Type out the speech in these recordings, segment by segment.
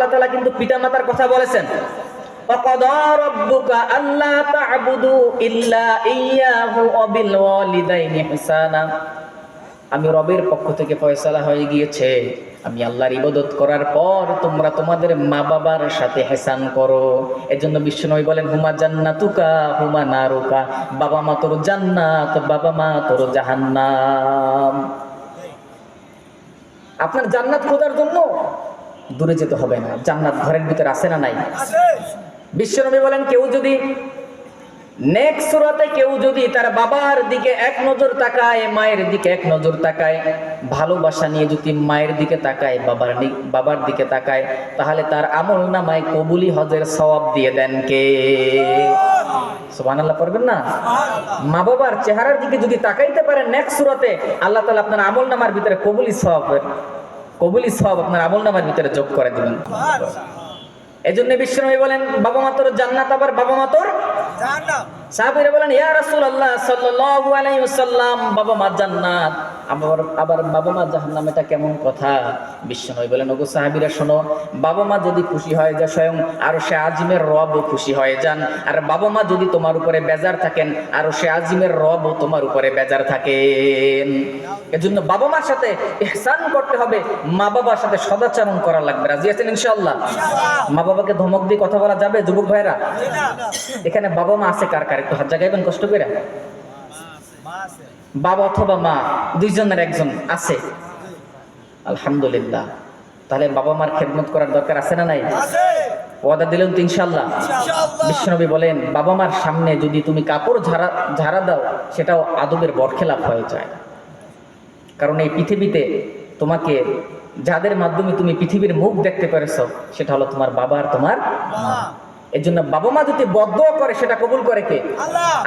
আল্লাহ তালা কিন্তু পিতা মাতার কথা বলেছেন। আমি রবের পক্ষ থেকে ফয়সালা হয়ে গিয়েছে। আমি আল্লাহর ইবাদত করার পর তোমরা তোমাদের মা বাবার সাথে হেসান করো। এজন্য বিশ্বনবী বলেন, হুমা জান্নাতুকা, হুমা নারুকা। বাবা মা তোর জান্নাত বাবা মা তোর জাহান্নাম। আপনার জান্নাত খোঁজার জন্য দূরে যেতে হবে না। জান্নাত ঘরের ভিতরে আছে না নাই? বিশ্বনবী বলেন, কেউ যদি নেক্সট সুরাতে কেউ যদি তার বাবার দিকে এক নজর তাকায়, মায়ের দিকে এক নজর তাকায়, ভালোবাসা নিয়ে যদি মায়ের দিকে তাকায়, বাবার বাবার দিকে তাকায়, তাহলে তার আমল নামায় কবুলি হজের সওয়াব দিয়ে দেন কে? না? মা বাবার চেহারার দিকে যদি তাকাইতে পারেন নেক্সট সুরাতে, আল্লাহ আপনার আমল নামার ভিতরে কবুলি সওয়াব কবুলি সব আপনার আমল নামার ভিতরে যোগ করে দিবেন। এজন্য বিশ্বনবী বলেন বাবা মাতর জান্নাত আবার বাবা মা তোর সাহাবীরা বলেন ইয়া রাসূলুল্লাহ সাল্লাল্লাহু আলাইহি ওয়াসাল্লাম বাবা মা জান্নাত। আবার আবার বাবা মা জাহান্নাম এটা কেমন কথা? বিশ্বনবী বলেন ওগো সাহাবীরা শোনো বাবা মা যদি খুশি হয় যে স্বয়ং আর সে আজিমের রবও খুশি হয়ে যান। আর বাবা মা যদি তোমার উপরে বেজার থাকেন আর সে আজিমের রবও তোমার উপরে বেজার থাকেন। এজন্য বাবা মার সাথে ইহসান করতে হবে মা বাবার সাথে সদাচরণ করা লাগবে। রাজি আছেন ইনশাআল্লাহ? মা বাবাকে ধমক দিয়ে কথা বলা যাবে যুবক ভাইরা এখানে বাবা মা আছে কার কার? একটু হাত জাগাইবেন কষ্ট করে? বাবা অথবা মা দুইজনের একজন আছে। আলহামদুলিল্লাহ। তাহলে বাবা মার খেদমত করার দরকার আছে না নাই? ওয়াদা দিলেন তো ইনশাল্লাহ বিশ্বনবী বলেন বাবা মার সামনে যদি তুমি কাপড় ঝাড়া ঝাড়া দাও সেটাও আদবের বরখেলাপ হয়ে যায়। কারণ এই পৃথিবীতে তোমাকে যাদের মাধ্যমে তুমি পৃথিবীর মুখ দেখতে পেরেছ সেটা হলো তোমার বাবা আর তোমার মা। এর জন্য বাবা মা যদি বদোয়া করে সেটা কবুল করে কে?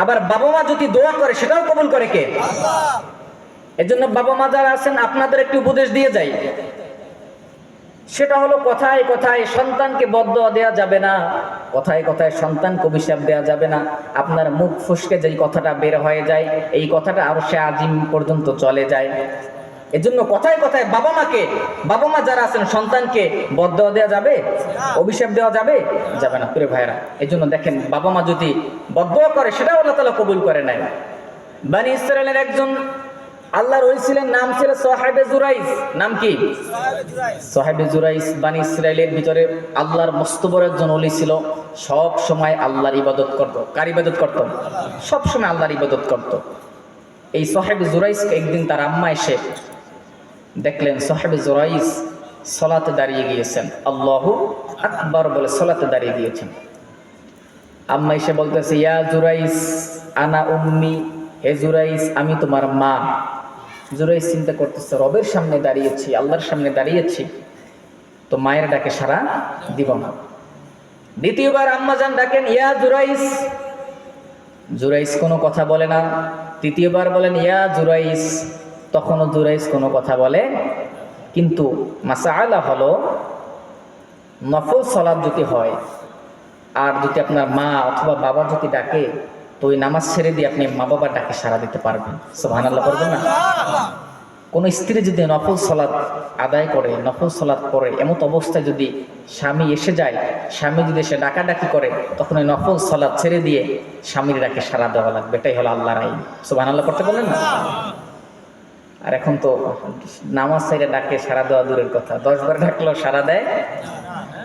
আবার বাবা মা যদি দোয়া করে সেটাও কবুল করে কে? এর জন্য বাবা মা যারা আছেন আপনাদের একটি উপদেশ দিয়ে যাই। সেটা হলো কথায় কথায় সন্তানকে বদোয়া দেওয়া যাবে না। কথায় কথায় সন্তানকে অভিশাপ দেওয়া যাবে না। আপনার মুখ ফুসকে যেই কথাটা বের হয়ে যায় এই কথাটা আরও সে আজিম পর্যন্ত চলে যায়। এজন্য কথায় কথায় বাবা মাকে, বাবা মা যারা আছেন সন্তানকে বদোয়া দেওয়া যাবে, অভিশাপ দেওয়া যাবে যাবে না। প্রিয় ভাইরা এজন্য দেখেন বাবা মা যদি বদোয়া করে, সেটাও আল্লাহ তালা কবুল করে নেয়। বানি ইসরায়েলের একজন আল্লাহর ওই ছিলেন নাম ছিল সোহাইবে জুরাইস। নাম কি? সোহাইবে জুরাইস। বানি ইসরায়েলের ভিতরে আল্লাহর মস্ত বড় একজন অলি ছিল। সব সময় আল্লাহর ইবাদত করত। কার ইবাদত করত? সব সময় আল্লাহর ইবাদত করত। এই সোহেবে জুরাইসকে একদিন তার আম্মা এসে দেখলেন সাহেব জুরাইস সলাতে দাঁড়িয়ে গিয়েছেন। আল্লাহ আকবার বলে সলাতে দাঁড়িয়ে গিয়েছেন। আম্মা এসে বলতেছে, ইয়া জুরাইস আনা উম্মি, হে জুরাইস আমি তোমার মা। জুরাইস চিন্তা করতেছে, রবের সামনে দাঁড়িয়েছি, আল্লাহর সামনে দাঁড়িয়েছি, তো মায়ের ডাকে সারা দিব না। দ্বিতীয়বার আম্মা যান ডাকেন, ইয়া জুরাইস জুরাইস কোনো কথা বলে না। তৃতীয়বার বলেন, ইয়া জুরাইস তখনও জুরাইস কোনো কথা বলে। কিন্তু মাসাআলা হলো, নফল সলাদ যদি হয়, আর যদি আপনার মা অথবা বাবা যদি ডাকে, তো ওই নামাজ ছেড়ে দিয়ে আপনি মা বাবার ডাকে সারা দিতে পারবেন। সোহান আল্লাহ করবেন না? কোনো স্ত্রী যদি নফল সলাৎ আদায় করে, নফল সলাৎ করে এমত অবস্থায় যদি স্বামী এসে যায়, স্বামী যদি এসে ডাকাডাকি করে, তখন ওই নফল সলাৎ ছেড়ে দিয়ে স্বামীর ডাকে সারা দেওয়া লাগবে। এটাই হলো আল্লাহর আইন। সোহান আল্লাহ করতে বললেন না? আর এখন তো নামাজ সাইডে ডাকে সারা দেওয়া দূরের কথা। দশ বার ডাকলেও সারা দেয়।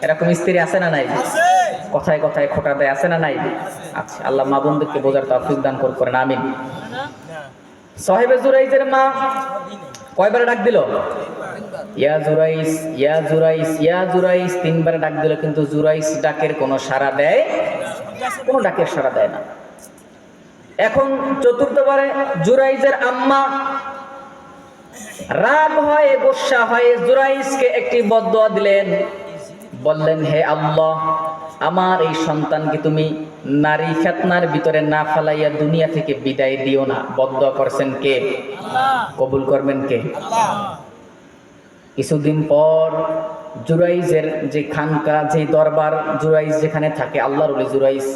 এরকম স্ত্রী আছে না নাই? কথায় কথায় খোটা দেয় আছে না নাই? আচ্ছা আল্লাহ মা বন্ধুকে বোঝার তৌফিক দান কর- করেন আমিন। সাহেবে জুরাইজের মা কয়বার ডাক দিল? ইয়া জুরাইস ইয়া জুরাইস ইয়া জুরাইস তিনবার ডাক দিল কিন্তু জুরাইস ডাকের কোনো সাড়া দেয়? কোনো ডাকের সাড়া দেয় না। এখন চতুর্থবারে জুরাইজের আম্মা রাগ হয়ে, গোসা হয়ে জুরাইসকে একটি বদোয়া দিলেন। বললেন, হে আল্লাহ, আমার এই সন্তানকে তুমি নারী খেতনার ভিতরে না ফালাইয়া দুনিয়া থেকে বিদায় দিও না। বদোয়া করছেন কে? কবুল করবেন কে? কিছুদিন পর জুরাইজের যে খানকা, যে দরবার জুরাইজ যেখানে থাকে, আল্লাহর ওলি জুরাইজ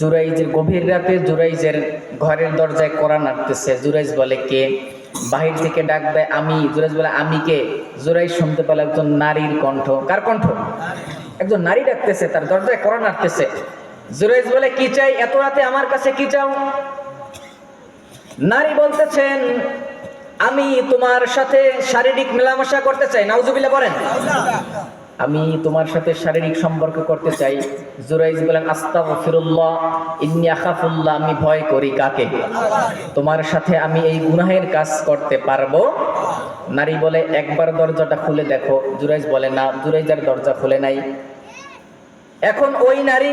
জুরাইজের গভীর রাতে জুরাইজের ঘরের দরজায় করা নাড়তেছে। জুরাইজ বলে, কে? বাহির থেকে ডাকবে আমি জুরাইজ বলে আমি কে জোরাই শুনতে পেল একজন নারীর কণ্ঠ। কার কণ্ঠ? একজন নারী ডাকতেছে, তার দরজায় করা নাড়তেছে জোরাইজ বলে, কি চাই? এত রাতে আমার কাছে কি চাও? নারী বলতেছেন, আমি তোমার সাথে শারীরিক মেলামেশা করতে চাই। নাউজুবিল্লাহ বলেন। আমি তোমার সাথে শারীরিক সম্পর্ক করতে চাই। জুরাইজ বলেন, আস্তাগফিরুল্লাহ, ইন্নী আখাফুল্লাহ, আমি ভয় করি কাকে? তোমার সাথে আমি এই গুনাহের কাজ করতে পারব? নারী বলে, একবার দরজাটা খুলে দেখো। জুরাইজ বলে, না জুরাইজার দরজা খুলে নাই। এখন ওই নারী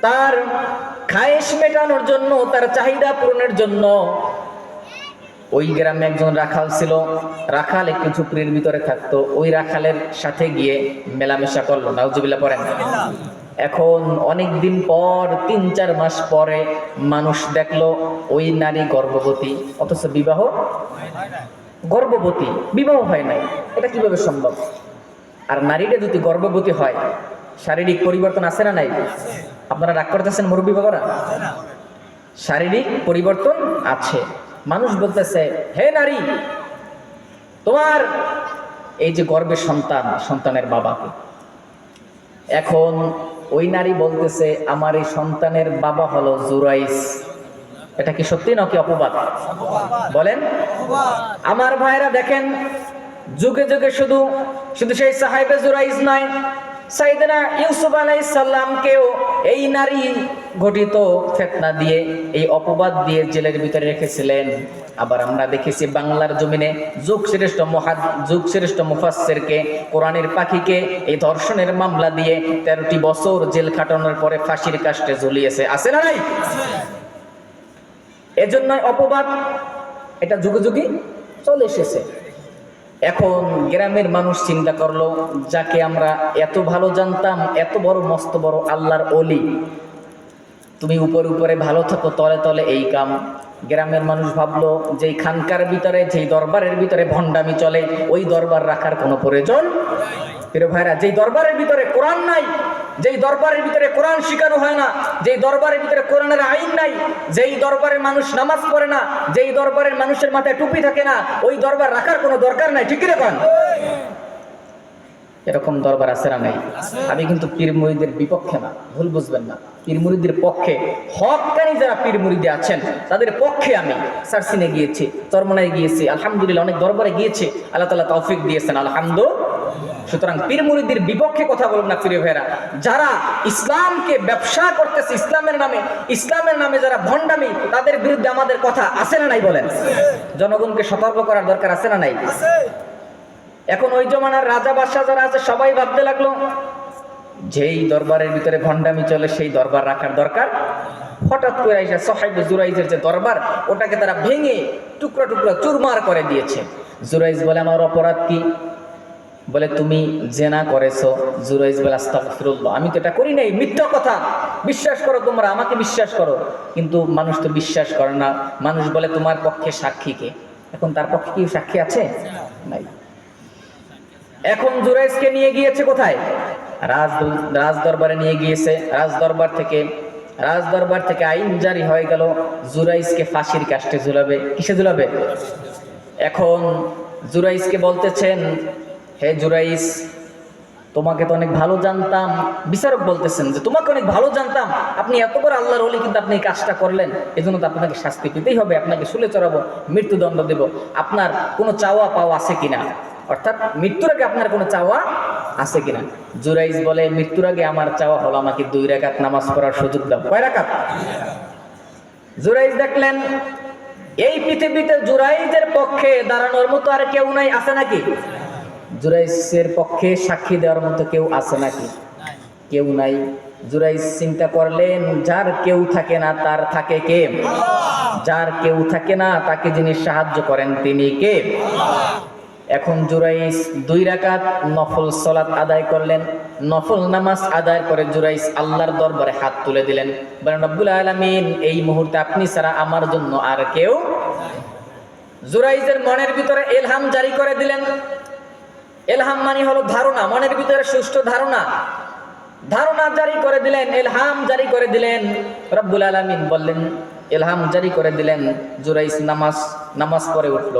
তার খায়েশ মেটানোর জন্য, তার চাহিদা পূরণের জন্য ওই গ্রামে একজন রাখাল ছিল। রাখাল একটু ঝুপড়ির ভিতরে থাকতো। ওই রাখালের সাথে গিয়ে মেলামেশা করল। নাউজুবিল্লাহ পড়েন। এখন অনেক দিন পর, তিন চার মাস পরে মানুষ দেখল ওই নারী গর্ভবতী। অথচ বিবাহ গর্ভবতী। বিবাহ হয় নাই। এটা কীভাবে সম্ভব? আর নারীটা যদি গর্ভবতী হয়, শারীরিক পরিবর্তন আছে না নাই? আপনারা রাগ করতেছেন মুরব্বী বাবারা শারীরিক পরিবর্তন আছে। মানুষ বলতেছে, হে নারী, তোমার এই যে গর্বের সন্তান, সন্তানের বাবাকে, এখন ওই নারী বলতেছে, আমার এই সন্তানের বাবা হলো জুরাইস। এটা কি সত্যি নাকি অপবাদ? বলেন। আমার ভাইরা দেখেন, যুগে যুগে শুধু শুধু সেই সাহেবে জুরাইস নয় সাইদানা ইউসুফ আলাইহিস সালামকেও এই নারী ঘটিত ফেতনা দিয়ে, এই অপবাদ দিয়ে জেলের ভিতরে রেখেছিলেন। আবার আমরা দেখেছি বাংলার জমিনে যুগ শ্রেষ্ঠ মহাদ যুগ শ্রেষ্ঠ মুফাসসিরকে, কোরআনের পাখিকে এই ধর্ষণের মামলা দিয়ে তেরোটি বছর জেল খাটানোর পরে ফাঁসির কাস্টে ঝুলিয়েছে। আছে না নাই? এজন্যই অপবাদ এটা যুগে যুগে চলে এসেছে। এখন গ্রামের মানুষ চিন্তা করল, যাকে আমরা এত ভালো জানতাম, এত বড় মস্ত বড় আল্লাহর অলি তুমি উপরে উপরে ভালো থাকো, তলে তলে এই কাম। গ্রামের মানুষ ভাবলো, যেই খানকার ভিতরে, যেই দরবারের ভিতরে ভণ্ডামি চলে, ওই দরবার রাখার কোনো প্রয়োজন প্রিয় ভাইরা, যেই দরবারের ভিতরে কোরআন নাই, যেই দরবারের ভিতরে কোরআন শিখানো হয় না, যেই দরবারের ভিতরে কোরআনের আইন নাই, যেই দরবারের মানুষ নামাজ পড়ে না, যেই দরবারের মানুষের মাথায় টুপি থাকে না, ওই দরবার রাখার কোনো দরকার নাই, ঠিক কীরকম এরকম দরবার আছে না নাই? আমি কিন্তু পীর মুরিদের বিপক্ষে না, ভুল বুঝবেন না। পীর মুরিদের পক্ষে হকানি যারা পীর মুরিদে আছেন, তাদের পক্ষে আমি সারসিনে গিয়েছি, চরমনায় গিয়েছি, আলহামদুলিল্লাহ অনেক দরবারে গিয়েছি, আল্লাহ তালা তৌফিক দিয়েছেন, আলহামদুলিল্লাহ। সুতরাং পীর মুরিদের বিপক্ষে কথা বলুন না, প্রিয় ভাইরা যারা ইসলামকে ব্যবসা করতেছে ইসলামের নামে ইসলামের নামে যারা ভণ্ডামি, তাদের বিরুদ্ধে আমাদের কথা আছে না নাই বলেন? জনগণকে সতর্ক করার দরকার আছে না নাই? এখন ওই জমানার রাজা বাদশাহ যারা আছে সবাই ভাবতে লাগল যেই দরবারের ভিতরে ভণ্ডামি চলে সেই দরবার রাখার দরকার। হঠাৎ করে এসে সাহেব জুরাইজের যে দরবার ওটাকে তারা ভেঙে টুকরা টুকরা চুরমার করে দিয়েছে। জুরাইজ বলে আমার অপরাধ কি? বলে তুমি জেনা করেছ। জুরাইজ বলে আস্তাগফিরুল্লাহ আমি তো এটা করি নাই। মিথ্যা কথা। বিশ্বাস করো তোমরা আমাকে বিশ্বাস করো। কিন্তু মানুষ তো বিশ্বাস করে না। মানুষ বলে তোমার পক্ষে সাক্ষীকে এখন তার পক্ষে কি সাক্ষী আছে? নাই। এখন জুরাইজকে নিয়ে গিয়েছে কোথায়? রাজ রাজ দরবারে নিয়ে গিয়েছে। রাজ দরবার থেকে রাজ দরবার থেকে আইন জারি হয়ে গেল। জুরাইজকে ফাঁসির কাষ্টে ঝুলাবে। কিসে ঝুলাবে? এখন জুরাইজকে বলতেছেন, হে জুরাইস তোমাকে তো অনেক ভালো জানতাম। বিচারক বলতেছেন যে, তোমাকে অনেক ভালো জানতাম। আপনি এত বড় আল্লাহর অলি কিন্তু আপনি এই কাজটা করলেন। এজন্য তো আপনাকে শাস্তি পেতেই হবে। আপনাকে শুলে চড়াবো, মৃত্যুদণ্ড দেব। আপনার কোনো চাওয়া পাওয়া আছে কিনা? অর্থাৎ মৃত্যুর আগে আপনার কোনো চাওয়া আছে কিনা? জুরাইজ বলে মৃত্যুর আগে আমার চাওয়া হলো আমাকে দুই রাকাত নামাজ পড়ার সুযোগ দাও। কয় রাকাত? জুরাইজ দেখলেন এই পৃথিবীতে জুরাইজের পক্ষে দাঁড়ানোর মতো আর কেউ নাই আছে নাকি? জুরাইসের পক্ষে সাক্ষী দেওয়ার মতো কেউ আছে নাকি? কেউ নাই। জুরাইস চিন্তা করলেন যার কেউ থাকে না তার থাকে কে? যার কেউ থাকে না তাকে যিনি সাহায্য করেন তিনি কে? এখন জুরাইস দুই রাকাত নফল সলাত আদায় করলেন। নফল নামাজ আদায় করে জুরাইস আল্লাহর দরবারে হাত তুলে দিলেন। বলেন, রব্বুল আলামিন, এই মুহূর্তে আপনি ছাড়া আমার জন্য আর কেউ জুরাইজের মনের ভিতরে এলহাম জারি করে দিলেন। এলহাম মানে হলো ধারণা, মনের ভিতরে সুষ্ঠু ধারণা। ধারণা জারি করে দিলেন, এলহাম জারি করে দিলেন। রব্বুল আলামিন বললেন এলহাম জারি করে দিলেন জুরাইস নামাজ নামাজ পড়ে উঠল।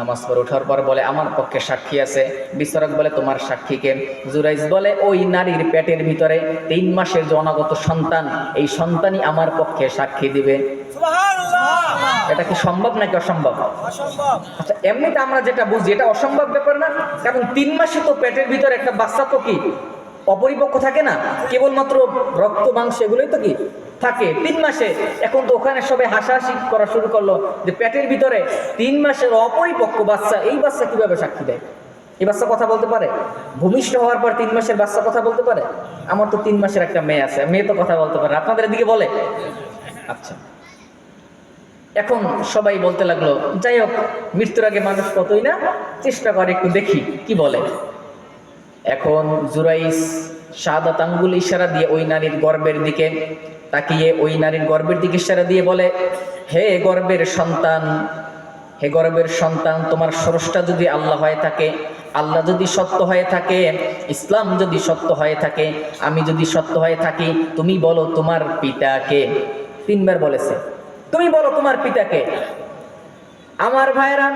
নামাজ পড়ে ওঠার পর বলে আমার পক্ষে সাক্ষী আছে। বিস্তরক বলে তোমার সাক্ষীকে জুরাইস বলে ওই নারীর পেটের ভিতরে তিন মাসের যে অনাগত সন্তান এই সন্তানই আমার পক্ষে সাক্ষী দিবে। এটা কি সম্ভব নাকি অসম্ভব। আচ্ছা এমনিতে আমরা যেটা বুঝি এটা অসম্ভব ব্যাপার না? কারণ তিন মাসে তো পেটের ভিতরে একটা বাচ্চা তো কি? অপরিপক্ক থাকে না? কেবলমাত্র রক্ত মাংস এগুলোই তো কি? থাকে। তিন মাসে। এখন তো ওখানে সবাই হাসাহাসি করা শুরু করল যে পেটের ভিতরে তিন মাসের অপরিপক্ক বাচ্চা, এই বাচ্চা কীভাবে সাক্ষী দেয়? এই বাচ্চা কথা বলতে পারে? ভূমিষ্ঠ হওয়ার পর তিন মাসের বাচ্চা কথা বলতে পারে? আমার তো তিন মাসের একটা মেয়ে আছে, মেয়ে তো কথা বলতে পারে আপনাদের এদিকে বলে। আচ্ছা। এখন সবাই বলতে লাগল, যাই হোক, মৃত্যুর আগে মানুষ কতই না, চেষ্টা করে একটু দেখি, কি বলে? এখন জুরাইস শাহাদাত আঙ্গুল ইশারা দিয়ে ওই নারীর গর্বের দিকে তাকিয়ে ওই নারীর গর্বের দিকে ইশারা দিয়ে বলে, হে গর্বের সন্তান, হে গর্বের সন্তান, তোমার স্রষ্টা যদি আল্লাহ হয়ে থাকে, আল্লাহ যদি সত্য হয়ে থাকে, ইসলাম যদি সত্য হয়ে থাকে, আমি যদি সত্য হয়ে থাকি, তুমি বলো তোমার পিতাকে তিনবার বলেছে, তুমি বলো তোমার পিতাকে আমার ভাইরা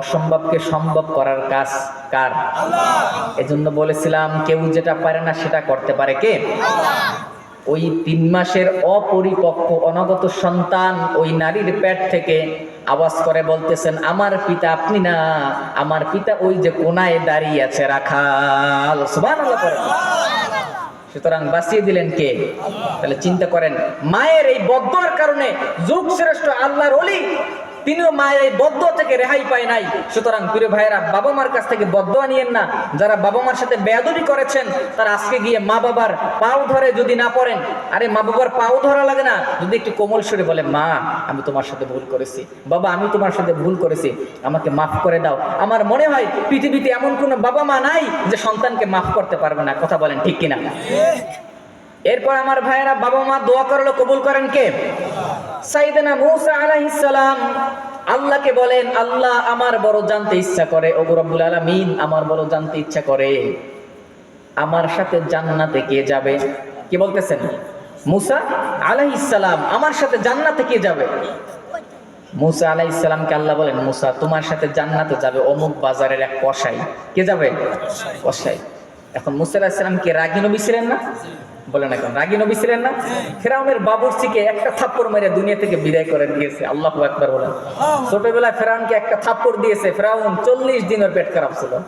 অসম্ভবকে সম্ভব করার কাজ কার? এজন্য বলেছিলাম, কেউ যেটা পারে না সেটা করতে পারে কে? ওই তিন মাসের অপরিপক্ক অনাগত সন্তান ওই নারীর পেট থেকে আওয়াজ করে বলতেছেন, আমার পিতা আপনি না, আমার পিতা ওই যে কোনায় দাঁড়িয়ে আছে, রাখাল। সুতরাং বাঁচিয়ে দিলেন কে? তাহলে চিন্তা করেন, মায়ের এই বদ্ধর কারণে যুগ শ্রেষ্ঠ আল্লাহর অলি তিনিও মায়ের এই বদ্ধ থেকে রেহাই পায় নাই। সুতরাং প্রিয় ভাইয়েরা বাবা মার কাছ থেকে বদ্ধ আনিয়েন না। যারা বাবা মার সাথে বেয়াদবি করেছেন, তারা আজকে গিয়ে মা বাবার পাও ধরে যদি না পড়েন, আরে মা বাবার পাও ধরা লাগে না। যদি একটু কোমল সুরে বলে, মা, আমি তোমার সাথে ভুল করেছি। বাবা, আমি তোমার সাথে ভুল করেছি। আমাকে মাফ করে দাও। আমার মনে হয়, পৃথিবীতে এমন কোনো বাবা মা নাই যে সন্তানকে মাফ করতে পারবে না। কথা বলেন ঠিক কিনা? এরপর আমার ভাইয়েরা বাবা মা দোয়া করল কবুল করেন কে? সাইদানা মুসা আলাইহিস সালাম আল্লাহকে বলেন আল্লাহ আমার বড় জানতে ইচ্ছা করে ও রব্বুল আলামিন আমার বড় জানতে ইচ্ছা করে। আমার সাথে জান্নাতে কে যাবে? কি বলতেছেন? মুসা আলাইহিস সালাম আমার সাথে জান্নাতে কে যাবে? মুসা আলাইহিস সালামকে আল্লাহ বলেন মুসা তোমার সাথে জান্নাতে যাবে অমুক বাজারের এক কসাই। কে যাবে? কসাই। এখন মুসা আলাইহিস সালাম কি রাগী নবী ছিলেন না? বলেন কেন রাগী নবী ছিলেন না? ফেরাউনের বাবুরচিকে একটা থাপ্পড় মেরে দুনিয়া থেকে বিদায় করে দিয়েছে। আল্লাহ একবার বলে ছোটবেলায় ফেরাউনকে একটা থাপ্পড় দিয়েছে। ফেরাউন চল্লিশ দিনের পেট খারাপ ছিল।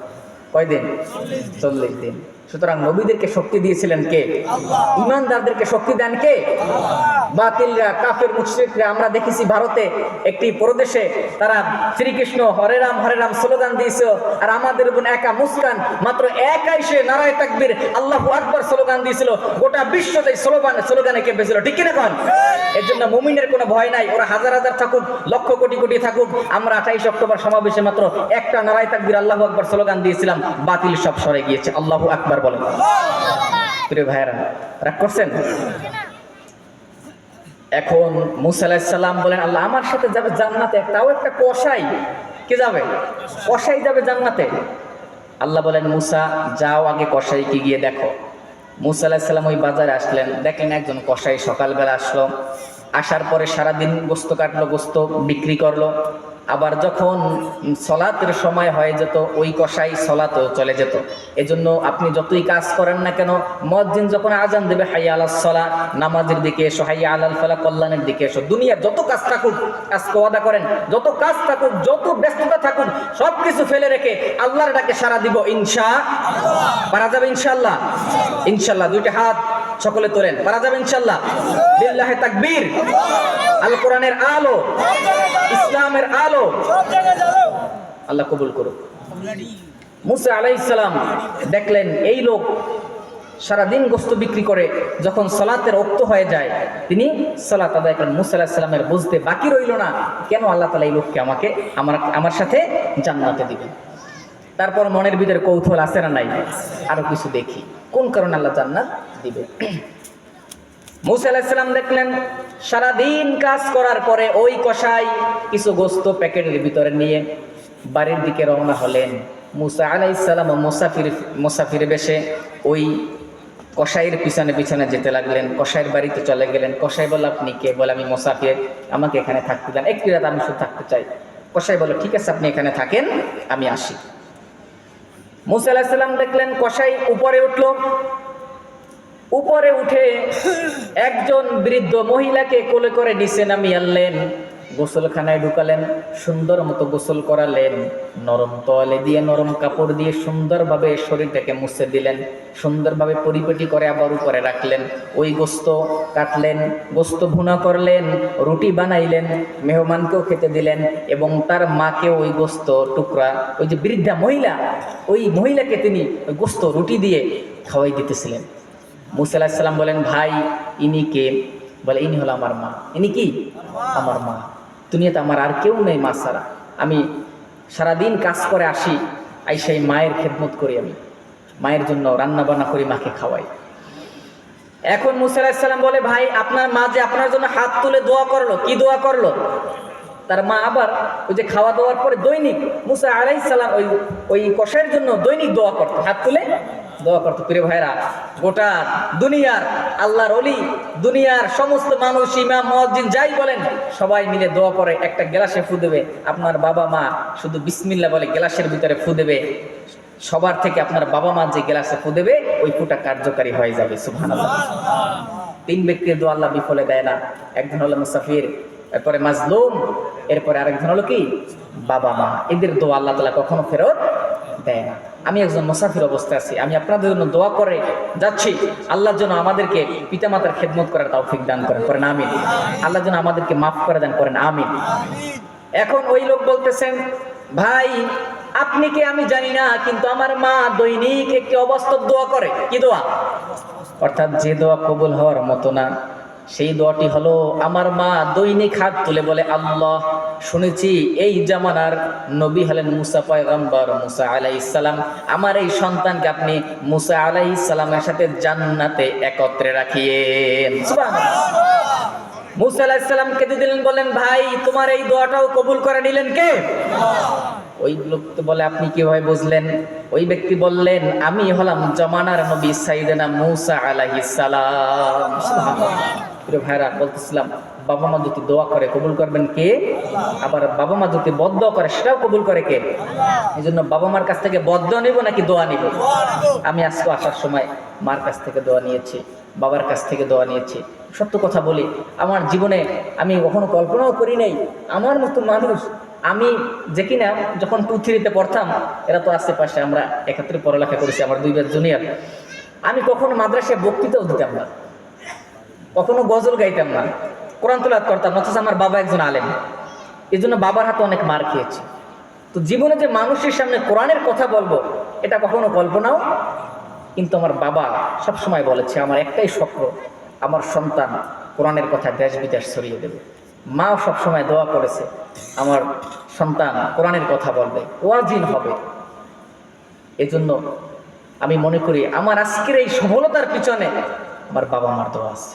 কয়দিন? চল্লিশ দিন। সুতরাং নবীদেরকে শক্তি দিয়েছিলেন কে? ইমানদারদেরকে শক্তি দেন কে? বাতিলরা কাফের মুশরিকরা আমরা দেখেছি ভারতে একটি প্রদেশে তারা শ্রীকৃষ্ণ হরে রাম হরে রাম স্লোগান দিয়েছে আর আমাদের উপর একা মুস্কান মাত্র একাই সে নারায় তাকবীর আল্লাহু আকবার স্লোগান দিয়েছিল। গোটা বিশ্ব এই স্লোগান স্লোগানে কেঁপেছিল। ঠিক কিনা কন? এর জন্য মুমিনের কোনো ভয় নাই ওরা হাজার হাজার থাকুক লক্ষ কোটি কোটি থাকুক আমরা আঠাইশ অক্টোবর সমাবেশে মাত্র একটা নারায় তাকবীর আল্লাহু আকবার স্লোগান দিয়েছিলাম বাতিল সব সরে গিয়েছে আল্লাহু আকবার। বলেন। প্রিয় ভাইয়েরা, রাগ করছেন? এখন মুসা আলাহিসাল্লাম বলেন, আল্লাহ, আমার সাথে যাবে জান্নাতে, তাও একটা কষাই কে যাবে? কষাই যাবে জান্নাতে। আল্লাহ বলেন, মুসা, যাও আগে কষাইকে গিয়ে দেখো। মুসা ওই বাজারে আসলেন। দেখলেন একজন কষাই সকালবেলা আসলো। আসার পরে সারাদিন গোস্ত কাটলো, গোস্ত বিক্রি করল। আবার যখন সলাতের সময় হয়ে যেত, ওই কষাই সলাতেও চলে যেত। এজন্য আপনি যতই কাজ করেন না কেন, মসজিদ যখন আজান দেবে, হাইয়া আলাহ সলা, নামাজের দিকে এসো, হাইয়া আলাল ফালা, কল্যাণের দিকে এসো। দুনিয়ার যত কাজ থাকুক, আজকে ওয়াদা করেন, যত কাজ থাকুক, যত ব্যস্ততা থাকুক সব কিছু ফেলে রেখে আল্লাহর ডাকে সারা দিব, ইনশা পারা যাবে ইনশাল্লাহ ইনশাল্লাহ দুইটা হাত সকলে তোলেন। পারা যাবে ইনশাল্লাহ বিল্লাহে তাকবীর। আল কোরআনের আলো। ইসলামের আলো। আল্লাহ কবুল করুক। মুসা আলাইসালাম দেখলেন, এই লোক সারাদিন গোস্ত বিক্রি করে, যখন সালাতের অক্ত হয়ে যায়, তিনি সালাত আদায় করেন। মুসা আলাহিসাল্লামের বুঝতে বাকি রইল না, কেন আল্লাহ তালা এই লোককে আমাকে, আমার আমার সাথে জান্নাতে দিবেন? তারপর মনের ভিতরে কৌতূহল আছে না নাই? আরও কিছু দেখি। কোন কারণে আল্লাহ জান্নাত দিবে। মুসা আলাহিসাল্লাম দেখলেন, সারাদিন কাজ করার পরে ওই কষাই কিছু গোস্ত প্যাকেটের ভিতরে নিয়ে বাড়ির দিকে রওনা হলেন। মুসা আলাইসাল্লাম মুসাফির মুসাফির বেশে ওই কসাইয়ের পিছনে পিছনে যেতে লাগলেন। কসাইয়ের বাড়িতে চলে গেলেন। কসাই বলল, আপনি কে? বলে, আমি মোসাফির। আমাকে এখানে থাকতে দেন। একটি রাত আমি শুধু থাকতে চাই। কসাই বলল, ঠিক আছে, আপনি এখানে থাকেন, আমি আসি। মুসা আলাহিসাল্লাম দেখলেন, কসাই উপরে উঠল। উপরে উঠে একজন বৃদ্ধ মহিলাকে কোলে করে নিচে নামিয়ে আনলেন। গোসলখানায় ঢুকালেন, সুন্দর মতো গোসল করালেন। নরম তোয়ালে দিয়ে নরম কাপড় দিয়ে সুন্দরভাবে শরীরটাকে মুছে দিলেন, সুন্দরভাবে পরিপাটি করে আবার উপরে রাখলেন। ওই গোস্ত কাটলেন, গোস্ত ভুনা করলেন, রুটি বানাইলেন, মেহমানকেও খেতে দিলেন এবং তার মাকে ওই গোস্ত টুকরা, ওই যে বৃদ্ধা মহিলা, ওই মহিলাকে তিনি ওই গোস্ত, রুটি দিয়ে খাওয়াই দিতেছিলেন। মুসা আলাহিসাল্লাম বলেন, ভাই, ইনি কে? বলে, ইনি হলো আমার মা। ইনি কি? আমার মা। দুনিয়াতে আমার আর কেউ নেই মা ছাড়া। আমি সারাদিন কাজ করে আসি আই সেই মায়ের খেদমত করি আমি। মায়ের জন্য রান্না বান্না করি, মাকে খাওয়াই। এখন মুসা আলাহিসাল্লাম বলে, ভাই, আপনার মা যে আপনার জন্য হাত তুলে দোয়া করল, কি দোয়া করল? তার মা আবার ওই যে খাওয়া দাওয়ার পরে দৈনিক মুসা আলাইসাল্লাম ওই ওই কষাইয়ের জন্য দৈনিক দোয়া করতো, হাত তুলে দোয়া করতো প্রিয় ভাইরা গোটা দুনিয়ার আল্লাহর অলি দুনিয়ার সমস্ত মানুষ, ইমাম মহাজিন যাই বলেন, সবাই মিলে দোয়া করে একটা গ্লাসে ফু দেবে। আপনার বাবা মা শুধু বিসমিল্লা বলে গ্লাসের ভিতরে ফু দেবে। সবার থেকে আপনার বাবা মা যে গ্লাসে ফু দেবে, ওই ফুটা কার্যকারী হয়ে যাবে, সুবহানাল্লাহ। তিন ব্যক্তির দোয়া আল্লাহ বিফলে দেয় না। একজন হলো মুসাফির, এরপরে মাজলুম, এরপরে আরেকজন হলো কি? বাবা মা। এদের দোয়া আল্লাহ তালা কখনো ফেরত দেয় না। আমি একজন মুসাফির অবস্থায় আছি। আমি আপনাদের জন্য দোয়া করে যাচ্ছি। আল্লাহর জন্য আমাদেরকে পিতামাতার খেদমত করার তৌফিক দান করেন। করেন, আমিন। আল্লাহ যেন আমাদেরকে মাফ করে দেন। করেন, আমিন। এখন ওই লোক বলতেছেন, ভাই, আপনি কি আমি জানি না, কিন্তু আমার মা দৈনিক একটি অবাস্তব দোয়া করে। কি দোয়া? অর্থাৎ যে দোয়া কবুল হওয়ার মতো না। সেই দোয়াটি হলো, আমার মা দৈনিক হাত তুলে বলে, আল্লাহ, শুনেছি এই জামানার নবী হলেন মুসা পয়গম্বর মুসা আলাই ইসালাম আমার এই সন্তানকে আপনি মুসা আলাই ইসালামের সাথে জান্নাতে একত্রে রাখিয়েন। মুসা আলাহিসাল্লাম কেঁদে দিলেন বলেন ভাই, তোমার এই দোয়াটাও কবুল করে নিলেন কে? ওই লোক তো বলে, আপনি কীভাবে বুঝলেন? ওই ব্যক্তি বললেন, আমি হলাম জমানার নবী সাইদেনা মুসা আলাইহিস সালাম। প্রিয় ভাইরা, বলতেছিলাম, বাবা মা যদি দোয়া করে, কবুল করবেন কে? আবার বাবা মা যদি বদ্ধ করে, সেটাও কবুল করে কে? এই জন্য বাবা মার কাছ থেকে বদ্ধ নিব নাকি দোয়া নিব? আমি আজকে আসার সময় মার কাছ থেকে দোয়া নিয়েছি, বাবার কাছ থেকে দোয়া নিয়েছি। সত্য কথা বলি, আমার জীবনে আমি কখনো কল্পনাও করি নাই। আমার মতো মানুষ, আমি যে কিনা যখন টু থ্রিতে পড়তাম, এরা তো আশেপাশে আমরা একাত্রে পড়ালেখা করেছি, আমার দুই বার জুনিয়র আমি কখনো মাদ্রাসায় বক্তৃতাও দিতাম না। কখনো গজল গাইতাম না, কোরআন তোলাত করতাম অথচ আমার বাবা একজন আলেম। এই জন্য বাবার হাতে অনেক মার খেয়েছি। তো জীবনে যে মানুষের সামনে কোরআনের কথা বলব, এটা কখনো কল্পনাও কিন্তু আমার বাবা সব সময় বলেছে, আমার একটাই স্বপ্ন, আমার সন্তান কোরআনের কথা দেশ বিদেশ ছড়িয়ে দেবে। মাও সবসময় দোয়া করেছে, আমার সন্তান কোরআনের কথা বলবে, ওয়াজিন হবে। এজন্য আমি মনে করি, আমার আজকের এই সফলতার পিছনে আমার বাবা মার দোয়া আছে।